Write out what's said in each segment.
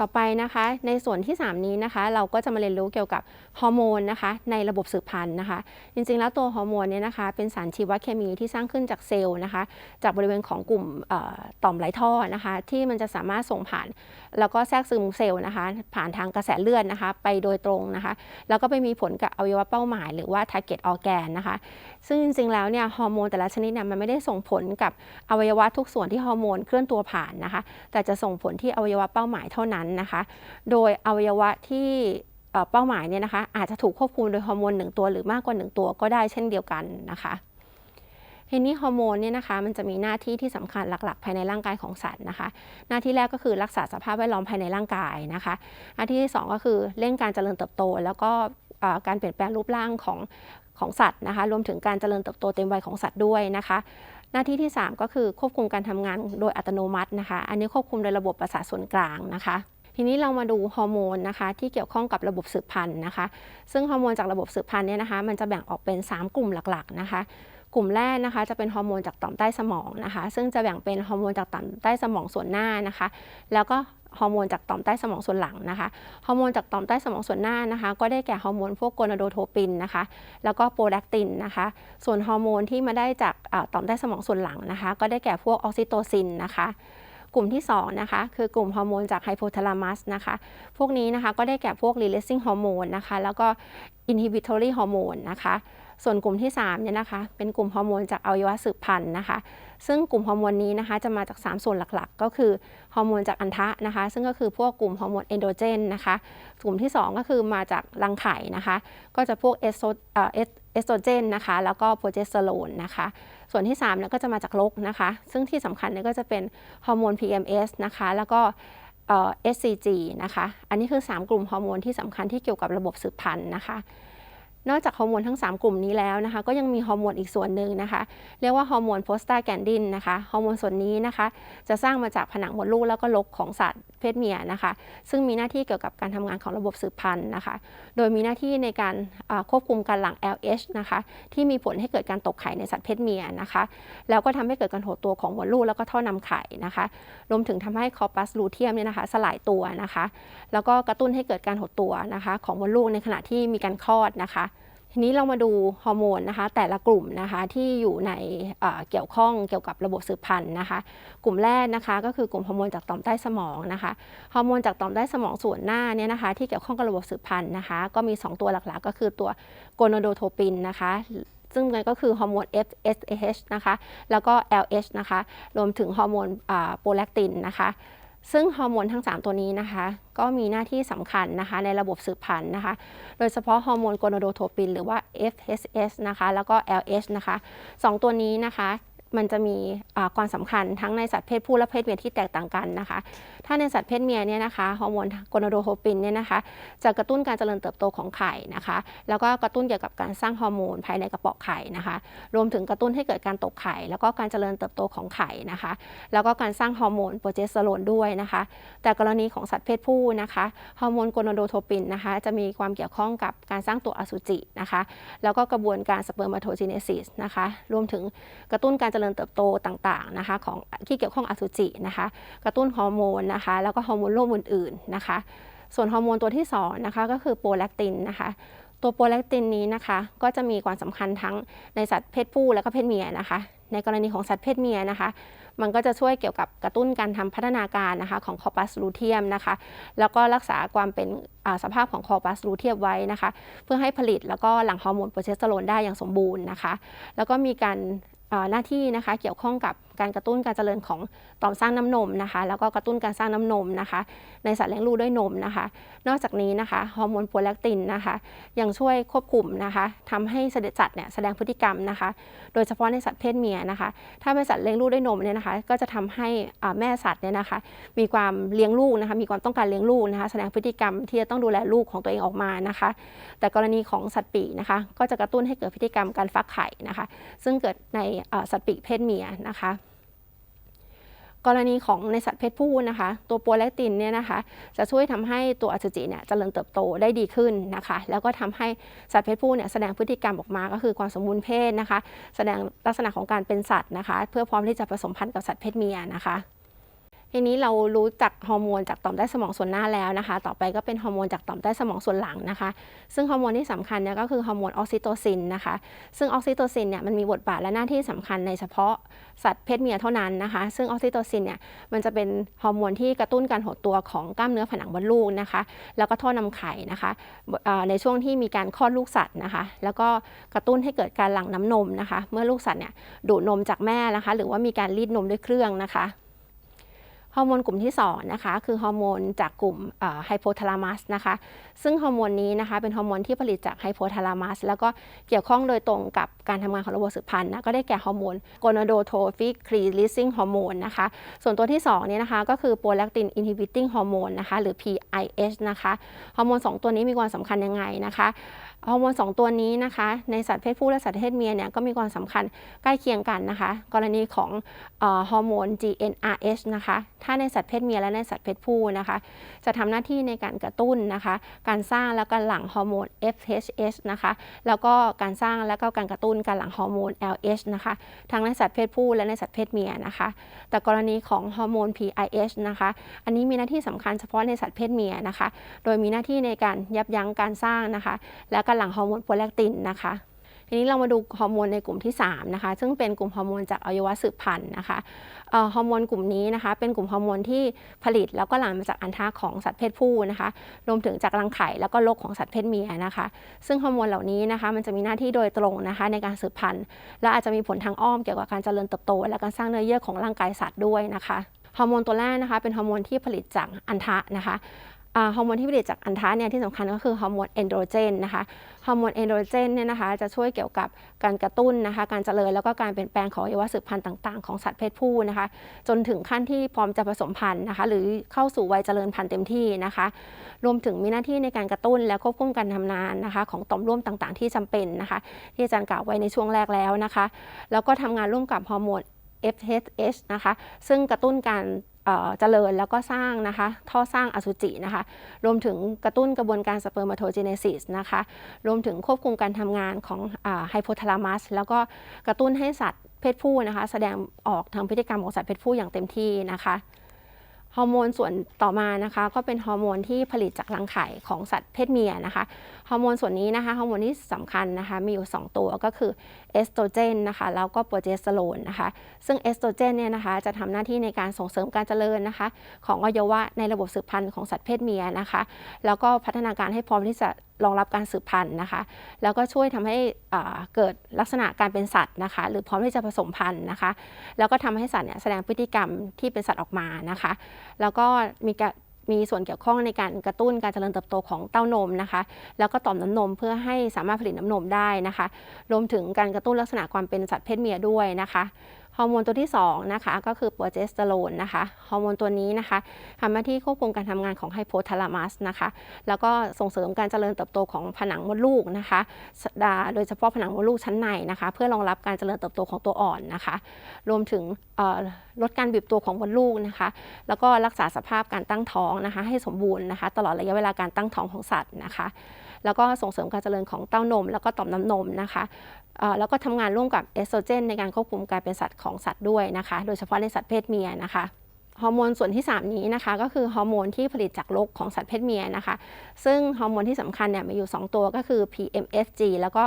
ต่อไปนะคะ ในส่วนที่ 3 นี้นะคะ เราก็จะมาเรียนรู้เกี่ยวกับฮอร์โมนนะคะ ในระบบสืบพันธุ์นะคะ จริงๆ แล้วตัวฮอร์โมนเนี่ยนะคะ เป็นสารชีวเคมีที่สร้างขึ้นจากเซลล์นะคะ จากบริเวณของกลุ่มต่อมไหลท่อนะคะ ที่มันจะสามารถส่งผ่าน แล้วก็แทรกซึมเซลล์นะคะ ผ่านทางกระแสเลือดนะคะ ไปโดยตรงนะคะ แล้วก็ไปมีผลกับอวัยวะเป้าหมาย หรือว่า target organ นะคะ ซึ่งจริงๆแล้วเนี่ยฮอร์โมนแต่ละชนิดเนี่ยมันไม่ได้ส่งผลกับอวัยวะทุกส่วนที่ฮอร์โมนเคลื่อนตัวผ่านนะคะ แต่จะส่งผลที่อวัยวะเป้าหมายเท่านั้นนะคะ โดยอวัยวะที่เป้าหมายเนี่ยนะคะอาจจะถูกควบคุมโดยฮอร์โมนหนึ่งตัวหรือมากกว่าหนึ่งตัวก็ได้เช่นเดียวกันนะคะทีนี้ฮอร์โมนเนี่ยนะคะมันจะมีหน้าที่ที่สำคัญหลักๆ ภายในร่างกายของสัตว์นะคะ หน้าที่แรกก็คือรักษาสภาพแวดล้อมภายในร่างกายนะคะ หน้าที่ที่สองก็คือเร่งการเจริญเติบโต แล้วก็การเปลี่ยนแปลงรูปร่างของ ของสัตว์นะคะรวมถึงการเจริญเติบโตเต็มวัยของสัตว์ด้วยนะคะ หน้าที่ที่ 3 ก็คือควบคุมการทำงานโดยอัตโนมัตินะคะ อันนี้ควบคุมโดยระบบประสาทส่วนกลางนะคะ ทีนี้เรามาดูฮอร์โมนนะคะที่เกี่ยวข้องกับระบบสืบพันธุ์นะคะ ซึ่งฮอร์โมนจากระบบสืบพันธุ์เนี่ยนะคะ มันจะแบ่งออกเป็น 3 กลุ่มหลักๆนะคะกลุ่มแรกนะคะจะเป็นฮอร์โมนจากต่อมใต้สมองนะคะ ซึ่งจะแบ่งเป็นฮอร์โมนจากต่อมใต้สมองส่วนหน้านะคะ แล้วก็ ฮอร์โมนจากต่อมใต้สมองส่วนหลังนะคะ ฮอร์โมนจากต่อมใต้สมองส่วนหน้านะคะ ก็ได้แก่ฮอร์โมนพวกโกนาโดโทปินนะคะ แล้วก็โปรแลคตินนะคะ ส่วนฮอร์โมนที่มาได้จากต่อมใต้สมองส่วนหลังนะคะ ก็ได้แก่พวกออกซิโตซินนะคะกลุ่มที่2นะคะคือกลุ่มฮอร์โมนจากไฮโพทาลามัสนะคะพวกนี้นะคะก็ได้แก่พวก releasing ฮอร์โมนนะคะแล้วก็ inhibitory ฮอร์โมนนะคะ ส่วนกลุ่มที่3เนี่ยนะคะเป็นกลุ่มฮอร์โมนจากอวัยวะสืบพันธุ์นะคะ ซึ่งกลุ่มฮอร์โมนนี้นะคะจะมาจาก 3 ส่วนหลักๆ ก็คือฮอร์โมนจากอันทะนะคะ ซึ่งก็คือพวกกลุ่มฮอร์โมนเอนโดเจนนะคะกลุ่มที่ 2 ก็คือมาจากรังไข่นะคะ ก็จะพวกเอสโตเออเอสเอสโตรเจนนะคะแล้วก็โปรเจสเตอโรนนะคะส่วนที่3เนี่ยก็จะมาจากลกนะคะ ซึ่งที่สำคัญเนี่ยก็จะเป็นฮอร์โมน PMS นะคะแล้วก็เอ่อ SCG นะคะ อันนี้คือ 3 กลุ่มฮอร์โมนที่สำคัญที่เกี่ยวกับระบบสืบพันธุ์นะคะ นอกจากฮอร์โมนทั้ง 3 กลุ่มนี้แล้วนะคะ ก็ยังมีฮอร์โมนอีกส่วนหนึ่งนะคะ เรียกว่าฮอร์โมนโพสตาแกนดินนะคะฮอร์โมนส่วนนี้นะคะ จะสร้างมาจากผนังมดลูกแล้วก็ลกของสัตว์ เพศเมียนะคะ ซึ่งมีหน้าที่เกี่ยวกับการทำงานของระบบสืบพันธุ์นะคะ โดยมีหน้าที่ในการควบคุมการหลั่ง LH นะคะ ที่มีผลให้เกิดการตกไข่ในสัตว์เพศเมียนะคะ แล้วก็ทำให้เกิดการหดตัวของมดลูกแล้วก็ท่อนำไข่นะคะ รวมถึงทำให้คอปัสลูเทียมเนี่ยนะคะสลายตัวนะคะ แล้วก็กระตุ้นให้เกิดการหดตัวนะคะ ของมดลูกในขณะที่มีการคลอดนะคะ ทีนี้เรามาดูฮอร์โมนนะคะ แต่ละกลุ่มนะคะที่อยู่ในเเกี่ยวข้องเกี่ยวกับระบบสืบพันธุ์นะคะ กลุ่มแรกนะคะก็คือกลุ่มฮอร์โมนจากต่อมใต้สมองนะคะฮอร์โมนจากต่อมใต้สมองส่วนหน้าเนี่ยนะคะ ที่เกี่ยวข้องกับระบบสืบพันธุ์นะคะ ก็มี 2 ตัวหลักๆ ก็คือตัวโกนโดโทปินนะคะซึ่งมันก็คือฮอร์โมน FSH นะคะ แล้วก็ LH นะคะ รวมถึงฮอร์โมนโปรแลคตินนะคะ ซึ่งฮอร์โมนทั้ง 3 ตัวนี้นะคะ ก็มีหน้าที่สำคัญนะคะในระบบสืบพันธุ์นะคะ โดยเฉพาะฮอร์โมนโกนโดโทปินหรือว่า FSH นะคะ แล้วก็ LH นะคะสองตัวนี้นะคะ มันจะมีความสำคัญทั้งในสัตว์เพศผู้และเพศเมียที่แตกต่างกันนะคะ ถ้าในสัตว์เพศเมียเนี่ยนะคะฮอร์โมนโกนโดโทปินเนี่ยนะคะจะกระตุ้นการเจริญเติบโตของไข่นะคะ แล้วก็กระตุ้นเกี่ยวกับการสร้างฮอร์โมนภายในกระเป๋อไข่นะคะ รวมถึงกระตุ้นให้เกิดการตกไข่ แล้วก็การเจริญเติบโตของไข่นะคะ แล้วก็การสร้างฮอร์โมนโปรเจสเตอโรนด้วยนะคะ แต่กรณีของสัตว์เพศผู้นะคะฮอร์โมนโกนโดโทปินนะคะจะมีความเกี่ยวข้องกับการสร้างตัวอสุจินะคะ แล้วก็กระบวนการสเปิร์มาโทจิเนซิสนะคะ รวมถึงกระตุ้นการเจริญเติบโตต่างๆนะคะของที่เกี่ยวข้องอสุจินะคะกระตุ้นฮอร์โมนนะคะแล้วก็ฮอร์โมนร่วมอื่นๆนะคะส่วนฮอร์โมนตัวที่สองนะคะก็คือโปรแลคตินนะคะตัวโปรแลคตินนี้นะคะก็จะมีความสำคัญทั้งในสัตว์เพศผู้และก็เพศเมียนะคะ ในกรณีของสัตว์เพศเมียนะคะ มันก็จะช่วยเกี่ยวกับกระตุ้นการทำพัฒนาการนะคะของคอปัสลูเทียมนะคะ แล้วก็รักษาความเป็นสภาพของคอปัสลูเทียมไว้นะคะ เพื่อให้ผลิตแล้วก็หลั่งฮอร์โมนโปรเจสเตอโรนได้อย่างสมบูรณ์นะคะ แล้วก็มีการ หน้าที่นะคะเกี่ยวข้องกับการกระตุ้นการเจริญของต่อมสร้างน้ำนมนะคะ แล้วก็กระตุ้นการสร้างน้ำนมนะคะ ในสัตว์เลี้ยงลูกด้วยนมนะคะ นอกจากนี้นะคะฮอร์โมนโปรแลคตินนะคะ ยังช่วยควบคุมนะคะทำให้เสด็จสัตว์เนี่ยแสดงพฤติกรรมนะคะ โดยเฉพาะในสัตว์เพศเมียนะคะ ถ้าเป็นสัตว์เลี้ยงลูกด้วยนมเนี่ยนะคะ ก็จะทำให้แม่สัตว์เนี่ยนะคะ มีความเลี้ยงลูกนะคะ มีความต้องการเลี้ยงลูกนะคะ แสดงพฤติกรรมที่จะต้องดูแลลูกของตัวเองออกมานะคะ แต่กรณีของสัตว์ปีกนะคะ ก็จะกระตุ้นให้เกิดพฤติกรรมการฟักไข่นะคะ ซึ่งเกิดในสัตว์ปีกเพศเมียนะคะ กรณีของในสัตว์เพศผู้นะคะ ตัวโปรแลคตินเนี่ยนะคะ จะช่วยทำให้ตัวอสุจิเนี่ยเจริญเติบโตได้ดีขึ้นนะคะ แล้วก็ทำให้สัตว์เพศผู้เนี่ยแสดงพฤติกรรมออกมาก็คือความสมบูรณ์เพศนะคะ แสดงลักษณะของการเป็นสัตว์นะคะ เพื่อพร้อมที่จะผสมพันธุ์กับสัตว์เพศเมียนะคะ ทีนี้เรารู้จักฮอร์โมนจากต่อมใต้สมองส่วนหน้าแล้วนะคะ ต่อไปก็เป็นฮอร์โมนจากต่อมใต้สมองส่วนหลังนะคะ ซึ่งฮอร์โมนที่สำคัญเนี่ยก็คือฮอร์โมนออกซิโตซินนะคะ ซึ่งออกซิโตซินเนี่ยมันมีบทบาทและหน้าที่สำคัญในเฉพาะสัตว์เพศเมียเท่านั้นนะคะ ซึ่งออกซิโตซินเนี่ยมันจะเป็นฮอร์โมนที่กระตุ้นการหดตัวของกล้ามเนื้อผนังมดลูกนะคะ แล้วก็ท่อนำไข่นะคะในช่วงที่มีการคลอดลูกสัตว์นะคะ แล้วก็กระตุ้นให้เกิดการหลั่งน้ำนมนะคะ เมื่อลูกสัตว์เนี่ยดูดนมจากแม่นะคะ หรือว่ามีการรีดนมด้วยเครื่องนะคะ ฮอร์โมนกลุ่มที่2นะคะคือฮอร์โมนจากกลุ่มไฮโพทาลามัสนะคะซึ่งฮอร์โมนนี้นะคะเป็นฮอร์โมนที่ผลิตจากไฮโพทาลามัสแล้วก็เกี่ยวข้องโดยตรงกับการทำงานของระบบสืบพันธุ์นะก็ได้แก่ฮอร์โมนโกนโดโทฟิกครีลิซิ่งฮอร์โมนนะคะส่วนตัวที่2เนี่ยนะคะก็คือโปรแลคตินอินฮิบิติ้งฮอร์โมนนะคะหรือ PIH นะคะฮอร์โมน2 ตัวนี้มีความสำคัญยังไงนะคะ ฮอร์โมน2ตัวนี้นะคะในสัตว์เพศผู้และสัตว์เพศเมียเนี่ยก็มีความสำคัญใกล้เคียงกันนะคะ กรณีของอฮอร์โมน GnRH นะคะถ้าในสัตว์เพศเมียและในสัตว์เพศผู้นะคะ จะทำหน้าที่ในการกระตุ้นนะคะ การสร้างแล้วก็หลั่งฮอร์โมน FSH นะคะแล้วก็การสร้างแล้วก็การกระตุ้นการหลั่งฮอร์โมน LH นะคะทั้งในสัตว์เพศผู้และในสัตว์เพศเมียนะคะ แต่กรณีของฮอร์โมน PIH นะคะอันนี้มีหน้าที่สำคัญเฉพาะในสัตว์เพศเมียนะคะ โดยมีหน้าที่ในการยับยั้งการสร้างนะคะ และการหลั่งฮอร์โมนโปรแลคตินนะคะทีนี้เรามาดูฮอร์โมนในกลุ่มที่3นะคะซึ่งเป็นกลุ่มฮอร์โมนจากอวัยวะสืบพันธุ์นะคะฮอร์โมนกลุ่มนี้นะคะเป็นกลุ่มฮอร์โมนที่ผลิตแล้วก็หลั่งมาจากอันทะของสัตว์เพศผู้นะคะรวมถึงจากรังไข่แล้วก็โลกของสัตว์เพศเมียนะคะซึ่งฮอร์โมนเหล่านี้นะคะมันจะมีหน้าที่โดยตรงนะคะในการสืบพันธุ์และอาจจะมีผลทางอ้อมเกี่ยวกับการเจริญเติบโต และการสร้างเนื้อเยื่อของร่างกายสัตว์ด้วยนะคะฮอร์โมนตัวแรกนะคะเป็นฮอร์โมนที่ผลิตจากอันทะนะคะ ฮอร์โมนที่ผลิตจากอันทะเนี่ยที่สำคัญก็คือฮอร์โมนเอนโดรเจนนะคะฮอร์โมนเอนโดรเจนเนี่ยนะคะจะช่วยเกี่ยวกับการกระตุ้นนะคะการเจริญแล้วก็การเปลี่ยนแปลงของอวัยวะสืบพันธุ์ต่างๆ ของสัตว์เพศผู้นะคะ จนถึงขั้นที่พร้อมจะผสมพันธุ์นะคะ หรือเข้าสู่วัยเจริญพันธุ์เต็มที่นะคะ รวมถึงมีหน้าที่ในการกระตุ้นและควบคุมการทำงานนะคะ ของต่อมร่วมต่างๆ ที่จำเป็นนะคะ ที่อาจารย์กล่าวไว้ในช่วงแรกแล้วนะคะ แล้วก็ทำงานร่วมกับฮอร์โมน FSH นะคะ ซึ่งกระตุ้นการ เจริญแล้วก็สร้างนะคะ ท่อสร้างอสุจินะคะ รวมถึงกระตุ้นกระบวนการสเปิร์มาโทเจเนซิสนะคะ รวมถึงควบคุมการทำงานของไฮโพทาลามัสแล้วก็กระตุ้นให้สัตว์เพศผู้นะคะ แสดงออกทางพฤติกรรมของสัตว์เพศผู้อย่างเต็มที่นะคะ ฮอร์โมนส่วนต่อมานะคะก็เป็นฮอร์โมนที่ผลิตจากรังไข่ของสัตว์เพศเมียนะคะฮอร์โมนส่วนนี้นะคะฮอร์โมนที่สำคัญนะคะมีอยู่ 2 ตัวก็คือเอสโตรเจนนะคะแล้วก็โปรเจสเตอโรนนะคะซึ่งเอสโตรเจนเนี่ยนะคะจะทำหน้าที่ในการส่งเสริมการเจริญนะคะของอวัยวะในระบบสืบพันธุ์ของสัตว์เพศเมียนะคะแล้วก็พัฒนาการให้พร้อมที่จะ รองรับการสืบพันธุ์นะคะ แล้วก็ช่วยทำให้เกิดลักษณะการเป็นสัตว์นะคะ หรือพร้อมที่จะผสมพันธุ์นะคะ แล้วก็ทำให้สัตว์เนี่ยแสดงพฤติกรรมที่เป็นสัตว์ออกมานะคะ แล้วก็มีการมีส่วนเกี่ยวข้องในการกระตุ้นการเจริญเติบโตของเต้านมนะคะ แล้วก็ต่อมน้ำนมเพื่อให้สามารถผลิตน้ำนมได้นะคะ รวมถึงการกระตุ้นลักษณะความเป็นสัตว์เพศเมียด้วยนะคะ อร์โมนตัวที่ 2 นะคะ ก็คือโปรเจสเตอโรนนะคะฮอร์โมนตัวนี้นะคะทำหน้าที่ควบคุมการทำงานของไฮโพทาลามัสนะคะ แล้วก็ส่งเสริมการเจริญเติบโตของผนังมดลูกนะคะดาโดยเฉพาะผนังมดลูกชั้นในนะคะ เพื่อรองรับการเจริญเติบโตของตัวอ่อนนะคะ รวมถึงลดการบีบตัวของมดลูกนะคะ แล้วก็รักษาสภาพการตั้งท้องนะคะ ให้สมบูรณ์นะคะ ตลอดระยะเวลาการตั้งท้องของสัตว์นะคะ แล้วก็ส่งเสริมการเจริญของเต้านม แล้วก็ต่อมน้ำนมนะคะแล้วก็ทำงานร่วมกับเอสโตรเจน ในการควบคุมการเป็นสัตว์ของสัตว์ด้วยนะคะ โดยเฉพาะในสัตว์เพศเมียนะคะฮอร์โมนส่วนที่ 3 นี้นะคะ ก็คือฮอร์โมนที่ผลิตจากลกของสัตว์เพศเมียนะคะ ซึ่งฮอร์โมนที่สำคัญเนี่ยมีอยู่ 2 ตัวก็คือ PMSG แล้วก็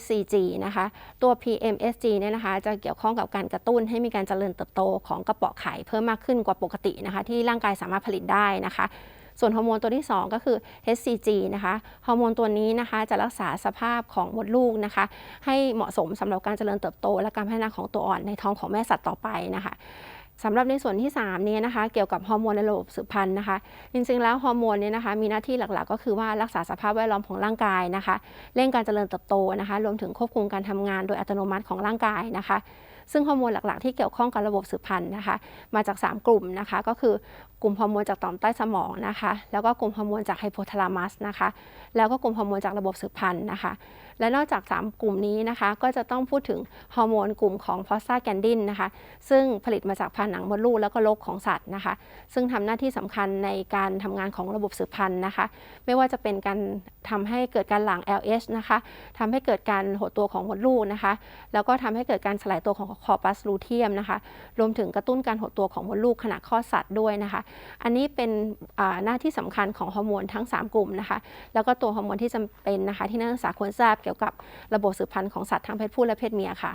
SCG นะคะ ตัว PMSG เนี่ยนะคะจะเกี่ยวข้องกับการกระตุ้นให้มีการเจริญเติบโตของกระเปาะไข่เพิ่มมากขึ้นกว่าปกตินะคะ ที่ร่างกายสามารถผลิตได้นะคะ ส่วนฮอร์โมนตัวที่ 2 ก็คือ HCG นะคะฮอร์โมนตัวนี้นะคะจะรักษาสภาพของมดลูกนะคะ ให้เหมาะสมสำหรับการเจริญเติบโต และการพัฒนาของตัวอ่อนในท้องของแม่สัตว์ต่อไปนะคะสำหรับในส่วนที่3เนี่ยนะคะเกี่ยวกับฮอร์โมนในระบบสืบพันธุ์นะคะ จริงๆแล้วฮอร์โมนเนี่ยนะคะมีหน้าที่หลักๆ ก็คือว่ารักษาสภาพแวดล้อมของร่างกายนะคะ เร่งการเจริญเติบโตนะคะ รวมถึงควบคุมการทำงานโดยอัตโนมัติของร่างกายนะคะ ซึ่งฮอร์โมนหลักๆ ที่เกี่ยวข้องกับระบบสืบพันธุ์นะคะ มาจาก 3 กลุ่มนะคะ ก็คือกลุ่มฮอร์โมนจากต่อมใต้สมองนะคะ แล้วก็กลุ่มฮอร์โมนจากไฮโพทาลามัสนะคะ แล้วก็กลุ่มฮอร์โมนจากระบบสืบพันธุ์นะคะ และนอกจาก 3 กลุ่มนี้นะคะ ก็จะต้องพูดถึงฮอร์โมนกลุ่มของฟอสซาแกนดินนะคะ ซึ่งผลิตมาจากผนังมดลูกแล้วก็ลกของสัตว์นะคะ ซึ่งทำหน้าที่สำคัญในการทำงานของระบบสืบพันธุ์นะคะ ไม่ว่าจะเป็นการทำให้เกิดการหลั่ง LH นะคะทำให้เกิดการหดตัวของมดลูกนะคะ แล้วก็ทำให้เกิดการสลายตัวของคอปัสลูเทียมนะคะ รวมถึงกระตุ้นการหดตัวของมดลูกขณะคลอดสัตว์ด้วยนะคะ อันนี้เป็นหน้าที่สำคัญของฮอร์โมนทั้ง 3 กลุ่มนะคะ แล้วก็ตัวฮอร์โมนที่จำเป็นนะคะ ที่นักศึกษาควรทราบเกี่ยวกับระบบสืบพันธุ์ของสัตว์ทั้งเพศผู้และเพศเมียค่ะ